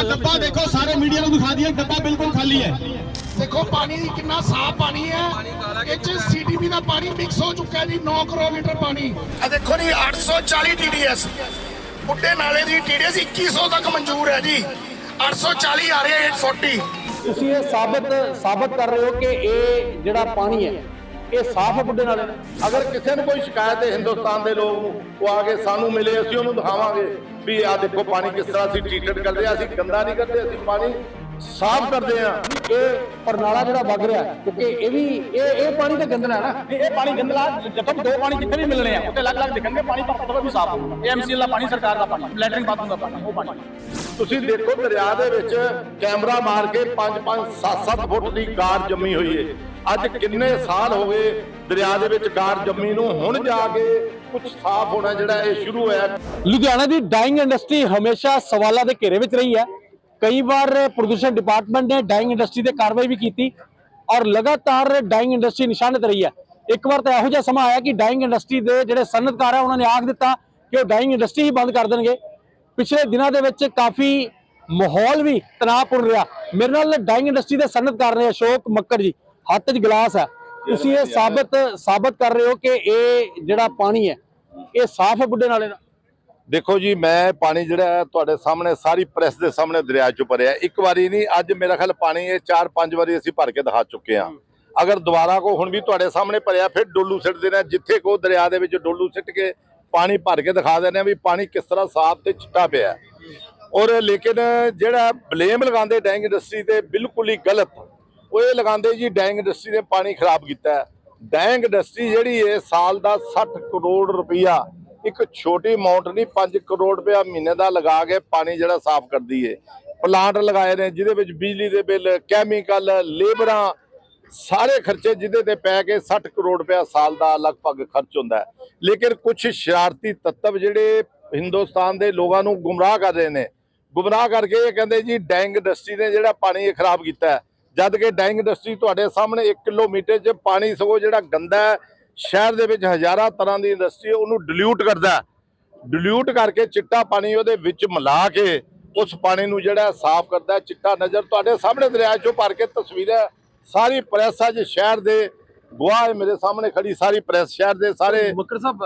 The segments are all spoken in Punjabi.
ਆ ਡੱਬਾ ਦੇਖੋ ਸਾਰੇ ਮੀਡੀਆ ਨੂੰ ਦਿਖਾ ਦਈਏ ਡੱਬਾ ਬਿਲਕੁਲ ਖਾਲੀ ਹੈ। ਦੇਖੋ ਪਾਣੀ ਕਿੰਨਾ ਸਾਫ਼ ਪਾਣੀ ਹੈ। ਇਹ ਚ ਸੀਡੀਪੀ ਦਾ ਪਾਣੀ ਮਿਕਸ ਹੋ ਚੁੱਕਾ ਹੈ ਜੀ 9 ਕਰੋੜ ਲੀਟਰ ਪਾਣੀ। ਆ ਦੇਖੋ ਜੀ 840 ਟੀਡੀਐਸ ਬੁੱਢੇ ਨਾਲੇ ਦੀ ਟੀਡੀਐਸ 2100 ਤੱਕ ਮਨਜ਼ੂਰ ਹੈ ਜੀ। 840 ਆ ਰਿਹਾ 840 ਤੁਸੀਂ ਇਹ ਸਾਬਤ ਸਾਬਤ ਕਰ ਰਹੇ ਹੋ ਕਿ ਇਹ ਜਿਹੜਾ ਪਾਣੀ ਹੈ ਇਹ ਸਾਫ਼ ਬੁੱਢੇ ਨਾਲੇ। ਦਾ ਅਗਰ ਕਿਸੇ ਨੂੰ ਕੋਈ ਸ਼ਿਕਾਇਤ ਹੈ ਹਿੰਦੁਸਤਾਨ ਦੇ ਲੋਕ ਨੂੰ, ਉਹ ਆ ਕੇ ਸਾਨੂੰ ਮਿਲੇ, ਅਸੀਂ ਉਹਨੂੰ ਦਿਖਾਵਾਂਗੇ ਵੀ ਆ ਦੇਖੋ ਪਾਣੀ ਕਿਸ ਤਰ੍ਹਾਂ ਅਸੀਂ ਟ੍ਰੀਟਡ ਕਰਦੇ ਆ ਅਸੀਂ ਗੰਦਾ ਨਹੀਂ ਕਰਦੇ, ਅਸੀਂ ਪਾਣੀ ਸਾਫ਼ ਕਰਦੇ ਆ। ਇਹ ਪਰਨਾਲਾ ਜਿਹੜਾ ਵਗ ਰਿਹਾ ਕਿਉਂਕਿ ਇਹ ਵੀ ਇਹ ਇਹ ਪਾਣੀ ਤਾਂ ਗੰਦਲਾ ਹੈ ਨਾ। ਇਹ ਪਾਣੀ ਗੰਦਲਾ ਜਦੋਂ ਦੋ ਪਾਣੀ ਜਿੱਥੇ ਵੀ ਮਿਲਣੇ ਆ ਉੱਥੇ ਅਲੱਗ-ਅਲੱਗ ਦਿਖਣਗੇ ਪਾਣੀ ਪਰ ਪਤਾ ਵੀ ਸਾਫ਼ ਹੋਊਗਾ। ਇਹ ਐਮਸੀਐਲ ਦਾ ਪਾਣੀ ਸਰਕਾਰ ਦਾ ਪਾਣੀ ਲੈਟਰਿੰਗ ਬਾਥਰੂਮ ਦਾ ਪਾਣੀ ਉਹ ਪਾਣੀ। ਤੁਸੀਂ ਦੇਖੋ ਦਰਿਆ ਦੇ ਵਿੱਚ ਕੈਮਰਾ ਮਾਰ ਕੇ 5-5 7-7 ਫੁੱਟ ਦੀ ਗਾਰ ਜੰਮੀ ਹੋਈ ਹੈ ਅੱਜ ਕਿੰਨੇ ਸਾਲ ਹੋ ਗਏ ਦਰਿਆ ਦੇ ਵਿੱਚ ਗਾਰ ਜੰਮੀ ਨੂੰ। ਹੁਣ ਜਾ ਕੇ ਕੁਝ ਸਾਫ਼ ਹੋਣਾ ਜਿਹੜਾ ਇਹ ਸ਼ੁਰੂ ਹੋਇਆ। ਲੁਧਿਆਣਾ ਦੀ ਡਾਈਂਗ ਇੰਡਸਟਰੀ ਹਮੇਸ਼ਾ ਸਵਾਲਾਂ ਦੇ ਘੇਰੇ ਵਿੱਚ ਰਹੀ ਹੈ। ਕਈ ਵਾਰ ਪ੍ਰਦੂਸ਼ਣ ਡਿਪਾਰਟਮੈਂਟ ਨੇ ਡਾਈਂਗ ਇੰਡਸਟਰੀ ਤੇ ਕਾਰਵਾਈ ਵੀ ਕੀਤੀ ਔਰ ਲਗਾਤਾਰ ਡਾਈਂਗ ਇੰਡਸਟਰੀ ਨਿਸ਼ਾਨਿਤ ਰਹੀ ਹੈ। ਇੱਕ ਵਾਰ ਤਾਂ ਇਹੋ ਜਿਹਾ ਸਮਾਂ ਆਇਆ ਕਿ ਡਾਈਂਗ ਇੰਡਸਟਰੀ ਦੇ ਜਿਹੜੇ ਸਨਅਤਕਾਰ ਹੈ ਉਹਨਾਂ ਨੇ ਆਖ ਦਿੱਤਾ ਕਿ ਉਹ ਡਾਈਂਗ ਇੰਡਸਟਰੀ ਹੀ ਬੰਦ ਕਰ ਦੇਣਗੇ। ਪਿਛਲੇ ਦਿਨਾਂ ਦੇ ਵਿੱਚ ਕਾਫੀ ਮਾਹੌਲ ਵੀ ਤਣਾਅਪੂਰਨ ਰਿਹਾ। ਮੇਰੇ ਨਾਲ ਡਾਈਂਗ ਇੰਡਸਟਰੀ ਦੇ ਸਨਅਤਕਾਰ ਨੇ ਅਸ਼ੋਕ ਮੱਕੜ ਜੀ, ਹੱਥ 'ਚ ਗਲਾਸ ਹੈ। ਤੁਸੀਂ ਇਹ ਸਾਬਤ ਸਾਬਤ ਕਰ ਰਹੇ ਹੋ ਕਿ ਇਹ ਜਿਹੜਾ ਪਾਣੀ ਹੈ, ਇਹ ਸਾਫ਼ ਹੈ ਬੁੱਢੇ ਨਾਲੇ ਦਾ ਦੇਖੋ ਜੀ ਮੈਂ ਪਾਣੀ ਜਿਹੜਾ ਹੈ ਤੁਹਾਡੇ ਸਾਹਮਣੇ ਸਾਰੀ ਪ੍ਰੈਸ ਦੇ ਸਾਹਮਣੇ ਦਰਿਆ ਚੋਂ ਭਰਿਆ ਇੱਕ ਵਾਰੀ ਨਹੀਂ ਅੱਜ ਮੇਰਾ ਖਿਆਲ ਪਾਣੀ ਇਹ 4-5 ਵਾਰੀ ਅਸੀਂ ਭਰ ਕੇ ਦਿਖਾ ਚੁੱਕੇ ਹਾਂ। ਅਗਰ ਦੁਬਾਰਾ ਕੋ ਹੁਣ ਵੀ ਤੁਹਾਡੇ ਸਾਹਮਣੇ ਭਰਿਆ ਫਿਰ ਡੋਲੂ ਸਿੱਟ ਦੇਣਾ ਜਿੱਥੇ ਕੋ ਦਰਿਆ ਦੇ ਵਿੱਚ ਡੋਲੂ ਸਿੱਟ ਕੇ ਪਾਣੀ ਭਰ ਕੇ ਦਿਖਾ ਦੇਣਾ ਵੀ ਪਾਣੀ ਕਿਸ ਤਰ੍ਹਾਂ ਸਾਫ਼ ਤੇ ਚਿੱਟਾ ਪਿਆ ਔਰ ਲੇਕਿਨ ਜਿਹੜਾ ਬਲੇਮ ਲਗਾਉਂਦੇ ਡੈਂਗ ਇੰਡਸਟਰੀ ਤੇ ਬਿਲਕੁਲ ਹੀ ਗਲਤ। ਉਹ ਇਹ ਲਗਾਉਂਦੇ ਜੀ ਡੈਂਗ ਇੰਡਸਟਰੀ ਨੇ ਪਾਣੀ ਖਰਾਬ ਕੀਤਾ ਡੈਂਗ ਇੰਡਸਟਰੀ ਜਿਹੜੀ ਹੈ ਸਾਲ ਦਾ 60 ਕਰੋੜ ਰੁਪਈਆ ਇੱਕ ਛੋਟੀ ਅਮਾਉਂਟ ਨਹੀਂ 5 ਕਰੋੜ ਰੁਪਇਆ ਮਹੀਨੇ ਦਾ ਲਗਾ ਕੇ ਪਾਣੀ ਜਿਹੜਾ ਸਾਫ਼ ਕਰਦੀ ਏ ਪਲਾਂਟ ਲਗਾਏ ਨੇ, ਜਿਹਦੇ ਵਿੱਚ ਬਿਜਲੀ ਦੇ ਬਿੱਲ ਕੈਮੀਕਲ ਲੇਬਰਾਂ ਸਾਰੇ ਖਰਚੇ ਜਿਹਦੇ ਤੇ ਪੈ ਕੇ 60 ਕਰੋੜ ਰੁਪਇਆ ਸਾਲ ਦਾ ਲਗਭਗ ਖਰਚ ਹੁੰਦਾ ਲੇਕਿਨ ਕੁਝ ਸ਼ਰਾਰਤੀ ਤੱਤਵ ਜਿਹੜੇ ਹਿੰਦੁਸਤਾਨ ਦੇ ਲੋਕਾਂ ਨੂੰ ਗੁੰਮਰਾਹ ਕਰ ਰਹੇ ਨੇ, ਗੁੰਮਰਾਹ ਕਰਕੇ ਇਹ ਕਹਿੰਦੇ ਜੀ, ਡੈਂਗ ਇੰਡਸਟਰੀ ਨੇ ਜਿਹੜਾ ਪਾਣੀ ਇਹ ਖਰਾਬ ਕੀਤਾ ਹੈ। ਜਦ ਕਿ ਡੈਂਗ ਇੰਡਸਟਰੀ ਤੁਹਾਡੇ ਸਾਹਮਣੇ 1 ਕਿਲੋਮੀਟਰ 'ਚ ਪਾਣੀ ਸਗੋਂ ਜਿਹੜਾ ਗੰਦਾ ਸ਼ਹਿਰ ਦੇ ਵਿੱਚ ਹਜ਼ਾਰਾਂ ਤਰ੍ਹਾਂ ਦੀ ਇੰਡਸਟਰੀ ਉਹਨੂੰ ਡਿਲੂਟ ਕਰਦਾ ਡਿਲੂਟ ਕਰਕੇ ਚਿੱਟਾ ਪਾਣੀ ਉਹਦੇ ਵਿੱਚ ਮਿਲਾ ਕੇ ਉਸ ਪਾਣੀ ਨੂੰ ਜਿਹੜਾ ਸਾਫ਼ ਕਰਦਾ ਚਿੱਟਾ ਨਜ਼ਰ ਤੁਹਾਡੇ ਸਾਹਮਣੇ ਦਰਿਆ ਚੋਂ ਭਰ ਕੇ ਤਸਵੀਰਾਂ ਸਾਰੀ ਪ੍ਰੈਸ ਅੱਜ ਸ਼ਹਿਰ ਦੇ। ਗਵਾਹ ਮੇਰੇ ਸਾਹਮਣੇ ਖੜੀ ਸਾਰੀ ਪ੍ਰੈਸ ਸ਼ਹਿਰ ਦੇ ਸਾਰੇ। ਮੱਕੜ ਸਾਹਿਬ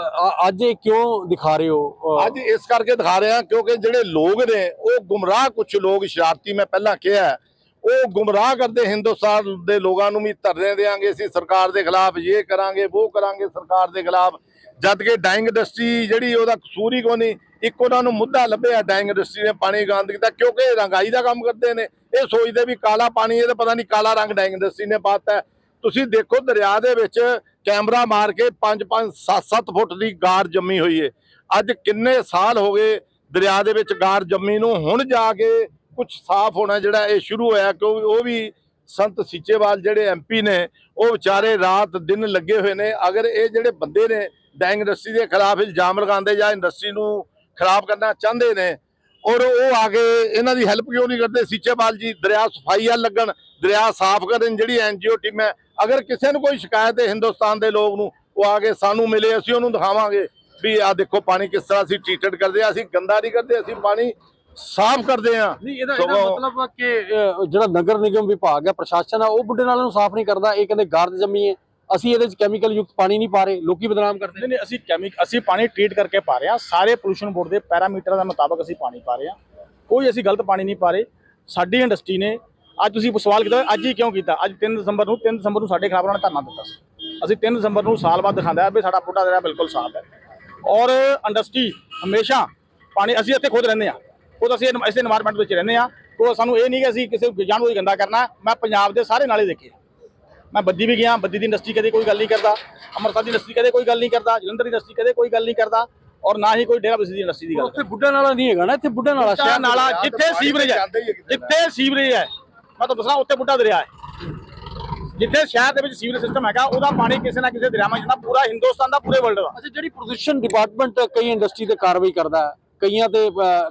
ਅੱਜ ਇਹ ਕਿਉਂ ਦਿਖਾ ਰਹੇ ਹੋ? ਅੱਜ ਇਸ ਕਰਕੇ ਦਿਖਾ ਰਹੇ ਹਾਂ ਕਿਉਂਕਿ ਜਿਹੜੇ ਲੋਕ ਨੇ ਉਹ ਗੁੰਮਰਾਹ ਕੁਝ ਲੋਕ ਸ਼ਰਾਰਤੀ ਮੈਂ ਪਹਿਲਾਂ ਕਿਹਾ ਉਹ ਗੁੰਮਰਾਹ ਕਰਦੇ ਹਿੰਦੁਸਤਾਨ ਦੇ ਲੋਕਾਂ ਨੂੰ ਵੀ ਧਰਨੇ ਦੇਾਂਗੇ ਅਸੀਂ ਸਰਕਾਰ ਦੇ ਖਿਲਾਫ ਇਹ ਕਰਾਂਗੇ ਉਹ ਕਰਾਂਗੇ ਸਰਕਾਰ ਦੇ ਖਿਲਾਫ ਜਦ ਕਿ ਡਾਈਂਗ ਇੰਡਸਟਰੀ ਜਿਹੜੀ ਉਹਦਾ ਕਸੂਰ ਹੀ ਕੋਈ ਨਹੀਂ, ਇੱਕ ਉਹਨਾਂ ਨੂੰ ਮੁੱਦਾ ਲੱਭਿਆ ਡਾਈਂਗ ਇੰਡਸਟਰੀ ਨੇ ਪਾਣੀ ਗੰਦ ਕੀਤਾ, ਕਿਉਂਕਿ ਰੰਗਾਈ ਦਾ ਕੰਮ ਕਰਦੇ ਨੇ, ਇਹ ਸੋਚਦੇ ਵੀ ਕਾਲਾ ਪਾਣੀ, ਇਹ ਤਾਂ ਪਤਾ ਨਹੀਂ ਕਾਲਾ ਰੰਗ ਡਾਈਂਗ ਇੰਡਸਟਰੀ ਨੇ ਪਾਤਾ ਹੈ। ਤੁਸੀਂ ਦੇਖੋ ਦਰਿਆ ਦੇ ਵਿੱਚ ਕੈਮਰਾ ਮਾਰ ਕੇ 5-5 7-7 ਫੁੱਟ ਦੀ ਗਾਰ ਜੰਮੀ ਹੋਈ ਏ ਅੱਜ ਕਿੰਨੇ ਸਾਲ ਹੋ ਗਏ ਦਰਿਆ ਦੇ ਵਿੱਚ ਗਾਰ ਜੰਮੀ ਨੂੰ, ਹੁਣ ਜਾ ਕੇ ਕੁਝ ਸਾਫ਼ ਹੋਣਾ ਜਿਹੜਾ ਇਹ ਸ਼ੁਰੂ ਹੋਇਆ ਕਿਉਂਕਿ ਉਹ ਵੀ ਸੰਤ ਸੀਚੇਵਾਲ ਜਿਹੜੇ ਐਮਪੀ ਨੇ, ਉਹ ਵਿਚਾਰੇ ਰਾਤ ਦਿਨ ਲੱਗੇ ਹੋਏ ਨੇ। ਅਗਰ ਇਹ ਜਿਹੜੇ ਬੰਦੇ ਨੇ ਡੈਂਗ ਇੰਡਸਟਰੀ ਦੇ ਖਿਲਾਫ ਇਲਜ਼ਾਮ ਲਗਾਉਂਦੇ ਜਾਂ ਇੰਡਸਟਰੀ ਨੂੰ ਖਰਾਬ ਕਰਨਾ ਚਾਹੁੰਦੇ ਨੇ ਔਰ ਉਹ ਆ ਕੇ ਇਹਨਾਂ ਦੀ ਹੈਲਪ ਕਿਉਂ ਨਹੀਂ ਕਰਦੇ? ਸੀਚੇਵਾਲ ਜੀ, ਦਰਿਆ ਸਫ਼ਾਈ ਵੱਲ ਲੱਗਣ, ਦਰਿਆ ਸਾਫ਼ ਕਰਨ ਜਿਹੜੀ ਐਨਜੀਓ ਟੀਮ ਹੈ, ਅਗਰ ਕਿਸੇ ਨੂੰ ਕੋਈ ਸ਼ਿਕਾਇਤ ਹੈ ਹਿੰਦੁਸਤਾਨ ਦੇ ਲੋਕ ਨੂੰ, ਉਹ ਆ ਕੇ ਸਾਨੂੰ ਮਿਲੇ, ਅਸੀਂ ਉਹਨੂੰ ਦਿਖਾਵਾਂਗੇ ਵੀ ਆ ਦੇਖੋ ਪਾਣੀ ਕਿਸ ਤਰ੍ਹਾਂ ਅਸੀਂ ਟ੍ਰੀਟਡ ਕਰਦੇ ਆ, ਅਸੀਂ ਗੰਦਾ ਨਹੀਂ ਕਰਦੇ, ਅਸੀਂ ਪਾਣੀ ਸਾਫ਼ ਕਰਦੇ ਆ। ਨਹੀਂ ਇਹਦਾ ਇਹਦਾ ਸਗੋਂ- ਮਤਲਬ ਆ ਕਿ ਜਿਹੜਾ ਨਗਰ ਨਿਗਮ ਵਿਭਾਗ ਹੈ ਪ੍ਰਸ਼ਾਸਨ ਹੈ ਉਹ ਬੁੱਢੇ ਨਾਲੇ ਨੂੰ ਸਾਫ਼ ਨਹੀਂ ਕਰਦਾ। ਇਹ ਕਹਿੰਦੇ ਗਾਰਦ ਜੰਮੀ ਹੈ। ਅਸੀਂ ਇਹਦੇ ਵਿੱਚ ਕੈਮੀਕਲ ਯੁਕਤ ਪਾਣੀ ਨਹੀਂ ਪਾ ਰਹੇ। ਲੋਕੀ ਬਦਨਾਮ ਕਰਦੇ ਨਹੀਂ ਨਹੀਂ ਅਸੀਂ ਕੈਮੀਕਲ ਅਸੀਂ ਪਾਣੀ ਟ੍ਰੀਟ ਕਰਕੇ ਪਾ ਰਹੇ ਹਾਂ। ਸਾਰੇ ਪੋਲੂਸ਼ਨ ਬੋਰਡ ਦੇ ਪੈਰਾਮੀਟਰਾਂ ਦੇ ਮੁਤਾਬਕ ਅਸੀਂ ਪਾਣੀ ਪਾ ਰਹੇ ਹਾਂ। ਕੋਈ ਅਸੀਂ ਗਲਤ ਪਾਣੀ ਨਹੀਂ ਪਾ ਰਹੇ। ਸਾਡੀ ਇੰਡਸਟਰੀ ਨੇ ਅੱਜ ਤੁਸੀਂ ਸਵਾਲ ਕੀਤਾ ਅੱਜ ਹੀ ਕਿਉਂ ਕੀਤਾ? ਅੱਜ 3 ਦਸੰਬਰ ਨੂੰ 3 ਦਸੰਬਰ ਨੂੰ ਸਾਡੇ ਖਿਲਾਫ ਉਹਨਾਂ ਨੇ ਧਰਨਾ ਦਿੱਤਾ ਸੀ। ਅਸੀਂ 3 ਦਸੰਬਰ ਨੂੰ ਸਾਲ ਬਾਅਦ ਦਿਖਾਉਂਦਾ ਵੀ ਸਾਡਾ ਬੁੱਢਾ ਦਰਿਆ ਬਿਲਕੁਲ ਸਾਫ਼ ਹੈ। ਔਰ ਇੰਡਸਟਰੀ ਹਮੇਸ਼ਾ ਪਾਣੀ ਅਸੀਂ ਇੱਥੇ ਖੁਦ ਰਹਿੰਦੇ ਉਹ ਤਾਂ ਅਸੀਂ ਇਸ এনवायरमेंट ਵਿੱਚ ਰਹਿੰਦੇ ਆ ਉਹ ਸਾਨੂੰ ਇਹ ਨਹੀਂ ਕਿ ਅਸੀਂ ਕਿਸੇ ਜਾਣ ਕੋਈ ਗੰਦਾ ਕਰਨਾ। ਮੈਂ ਪੰਜਾਬ ਦੇ ਸਾਰੇ ਨਾਲੇ ਦੇਖੇ। ਮੈਂ ਬੱਦੀ ਵੀ ਗਿਆ ਬੱਦੀ ਦੀ ਇੰਡਸਟਰੀ ਕਦੇ ਕੋਈ ਗੱਲ ਨਹੀਂ ਕਰਦਾ। ਅੰਮ੍ਰਿਤਸਰ ਦੀ ਇੰਡਸਟਰੀ ਕਦੇ ਕੋਈ ਗੱਲ ਨਹੀਂ ਕਰਦਾ। ਜਲੰਧਰ ਇੰਡਸਟਰੀ ਕਦੇ ਕੋਈ ਗੱਲ ਨਹੀਂ ਕਰਦਾ। ਔਰ ਨਾ ਹੀ ਕੋਈ ਡੇਰਾ ਬਸੀ ਇੰਡਸਟਰੀ ਦੀ ਗੱਲ ਉੱਥੇ ਬੁੱਢਾ ਨਾਲਾ ਨਹੀਂ ਹੈਗਾ ਨਾ? ਇੱਥੇ ਬੁੱਢਾ ਨਾਲਾ ਸ਼ਹਿਰ ਨਾਲਾ ਜਿੱਥੇ ਸੀਵਰੇਜ ਹੈ। ਜਿੱਥੇ ਸੀਵਰੇਜ ਹੈ। ਮੈਂ ਤੁਹਾਨੂੰ ਦੱਸਾਂ ਉੱਥੇ ਬੁੱਢਾ ਦਰਿਆ ਹੈ। ਜਿੱਥੇ ਸ਼ਹਿਰ ਦੇ ਵਿੱਚ ਸੀਵਰੇਜ ਸਿਸਟਮ ਹੈਗਾ ਉਹਦਾ ਪਾਣੀ ਕਿਸੇ ਨਾ ਕਿਸੇ ਦਰਿਆਵਾਂ ਜਾਂਦਾ ਪੂਰਾ ਹਿੰਦੁਸਤਾਨ ਦਾ ਪੂਰੇ ਵਰਲਡ ਦਾ। ਅੱਛਾ ਜਿਹੜੀ ਪ੍ਰਦੂਸ਼ਣ ਡਿਪਾਰਟਮੈਂਟ ਕਈ ਇੰਡਸਟਰੀ ਤੇ ਕਾਰਵਾਈ ਕਰਦਾ ਹੈ। ਕਈਆਂ ਤੇ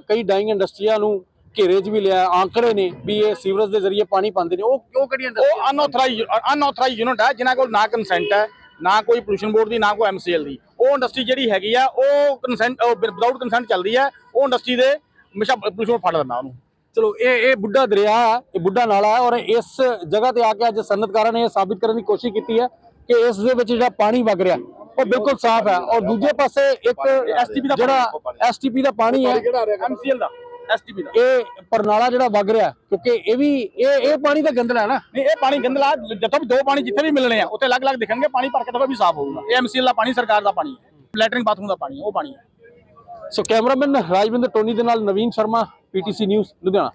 ਕਈ ਡਾਈਂਗ ਇੰਡਸਟਰੀਆਂ ਨੂੰ ਘੇਰੇ 'ਚ ਵੀ ਲਿਆ ਆਂਕੜੇ ਨੇ ਵੀ ਇਹ ਸੀਵਰੇਜ ਦੇ ਜ਼ਰੀਏ ਪਾਣੀ ਪਾਉਂਦੇ ਨੇ। ਉਹ ਕਿਉਂ ਕਿਹੜੀਆਂ ਉਹ ਅਨਆਥੋਰਾਈਜ਼ ਅਨਆਥੋਰਾਈਜ਼ ਯੂਨਿਟ ਹੈ ਜਿਨ੍ਹਾਂ ਕੋਲ ਨਾ ਕੰਸੈਂਟ ਹੈ ਨਾ ਕੋਈ ਪੋਲੂਸ਼ਨ ਬੋਰਡ ਦੀ ਨਾ ਕੋਈ ਐਮਸੀਐਲ ਦੀ। ਉਹ ਇੰਡਸਟਰੀ ਜਿਹੜੀ ਹੈਗੀ ਆ ਉਹ ਕੰਸੈਂਟ ਵਿਦਆਊਟ ਕੰਸੈਂਟ ਚੱਲਦੀ ਹੈ ਉਹ ਇੰਡਸਟਰੀ ਦੇ ਹਮੇਸ਼ਾ ਪੋਲੂਸ਼ਨ ਫੜ ਲੈਂਦਾ ਉਹਨੂੰ। ਚਲੋ ਇਹ ਇਹ ਬੁੱਢਾ ਦਰਿਆ ਹੈ ਇਹ ਬੁੱਢਾ ਨਾਲਾ ਹੈ ਔਰ ਇਸ ਜਗ੍ਹਾ ਤੇ ਆ ਕੇ ਅੱਜ ਸਨਅਤਕਾਰਾਂ ਨੇ ਇਹ ਸਾਬਿਤ ਕਰਨ ਦੀ ਕੋਸ਼ਿਸ਼ ਕੀਤੀ ਹੈ ਕਿ ਇਸ ਦੇ ਵਿੱਚ ਜਿਹੜਾ ਪਾਣੀ ਵਗ ਰਿਹਾ ਉਹ ਬਿਲਕੁਲ ਸਾਫ਼ ਹੈ। ਔਰ ਦੂਜੇ ਪਾਸੇ ਇੱਕ STP ਦਾ ਜਿਹੜਾ ਐਸਟੀਪੀ ਦਾ ਪਾਣੀ ਹੈ। ਐਮਸੀਐਲ ਦਾ ਐਸਟੀਪੀ ਦਾ। ਇਹ ਪਰਨਾਲਾ ਜਿਹੜਾ ਵਗ ਰਿਹਾ ਕਿਉਂਕਿ ਇਹ ਵੀ ਇਹ ਇਹ ਪਾਣੀ ਤਾਂ ਗੰਦਲਾ ਹੈ ਨਾ। ਨਹੀਂ ਇਹ ਪਾਣੀ ਗੰਦਲਾ ਜਦੋਂ ਵੀ ਦੋ ਪਾਣੀ ਜਿੱਥੇ ਵੀ ਮਿਲਣੇ ਆ ਉੱਥੇ ਅਲੱਗ-ਅਲੱਗ ਦਿਖਣਗੇ ਪਾਣੀ ਭਰ ਕੇ ਤਾਂ ਵੀ ਸਾਫ਼ ਹੋਊਗਾ। ਇਹ ਐਮਸੀਐਲ ਦਾ ਪਾਣੀ ਸਰਕਾਰ ਦਾ ਪਾਣੀ ਹੈ। ਲੈਟਰਿੰਗ ਬਾਥਰੂਮ ਦਾ ਪਾਣੀ ਹੈ ਉਹ ਪਾਣੀ ਹੈ। ਸੋ ਕੈਮਰਾਮੈਨ ਰਾਜਵਿੰਦਰ ਟੋਨੀ ਦੇ ਨਾਲ ਨਵੀਨ ਸ਼ਰਮਾ ਪੀਟੀਸੀ ਨਿਊਜ਼ ਲੁਧਿਆਣਾ।